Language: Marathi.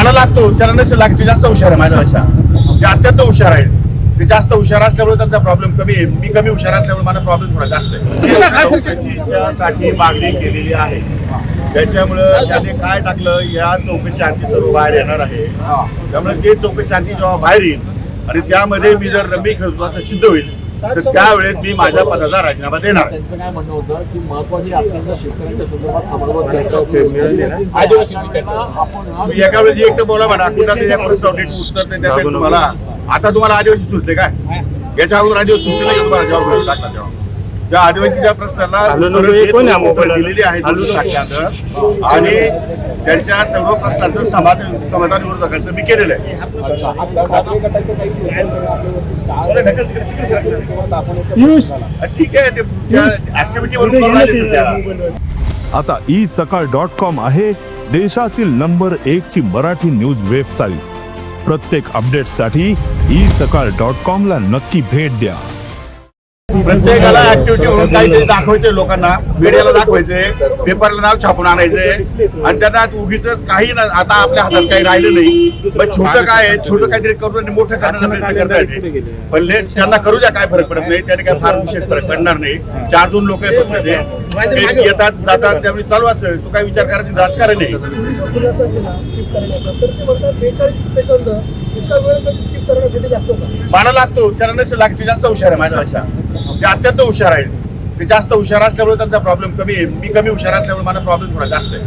मला लागतो त्याला नसेल लागत ते जास्त हुशार आहे माझ्यापेक्षा. ते अत्यंत हुशार आहे. ते जास्त हुशार असल्यामुळे त्यांचा प्रॉब्लेम कमी आहे. मी कमी हुशार असल्यामुळे मला प्रॉब्लेम थोडा जास्त आहे. चौकशीसाठी मागणी केलेली आहे. त्याच्यामुळं त्याने काय टाकलं या चौकशी आणखी सर्व बाहेर येणार आहे. त्यामुळे ते चौकशी आणखी जेव्हा बाहेर येईल आणि त्यामध्ये मी जर रमी खेळतो सिद्ध होईल. तर त्यावेळेस मी माझ्या पदाचा राजीनामा देणार. आहे. त्यांचं काय म्हणणं होतं की महत्वाची आपल्याला शेतकऱ्यांच्या संदर्भात चर्चा. आदिवासी एका वेळेस एक तर बोला म्हणा. कुठला तरी प्रश्न तुम्हाला आता तुम्हाला आदिवासी सुचले काय? याच्या अगोदर आदिवासी सुचले नाही तुम्हाला? जबाब टाकला तेव्हा त्या आदिवासीच्या प्रश्नाला उत्तरं देत उत्तरं दिलेली टाकल्याचं. आणि त्यांच्या सर्व प्रश्नाचं समाधान समाधान विरोधकांचं मी केलेलं आहे. अच्छा. आपल्या ठाकरे गटाचे काही ठीक आहे ते ऍक्टिव्हिटी आता ई सकाळ डॉट कॉम आहे देशातील नंबर एक ची मराठी न्यूज वेबसाईट प्रत्येक अपडेटसाठी ई सकाळ डॉट कॉम ला नक्की भेट द्या. प्रत्येकाला ऍक्टिव्हिटी म्हणून काहीतरी दाखवायचे लोकांना. मीडियाला दाखवायचे पेपरला नाव छापून आणायचे आणि त्यांना उगीच काही ना आता आपल्या हातात काही राहिलं नाही. पण छोटं काय आहे छोटं काहीतरी करून आणि मोठं करण्याचा प्रयत्न करता येते पण ले- त्यांना करू द्या काय फरक पडत नाही. त्याने काय फार विशेष फरक पडणार नाही. चार दोन लोक येतात जातात त्यावेळी चालू असेल. तू काय विचार करायचं? राजकारण नाही खुलासा केला स्किप करण्याचा तर ते म्हणतात बेचाळीस सेकंद इतका वेळ कधी स्किप करण्यासाठी लागतो. का मला लागतो त्याला नसेल लागत जास्त हुशार आहे माझ्यापेक्षा. ते अत्यंत हुशार आहे ते जास्त हुशार असल्यामुळे त्यांचा प्रॉब्लेम कमी आहे. मी कमी हुशार असल्यामुळे मला प्रॉब्लेम थोडा जास्त आहे.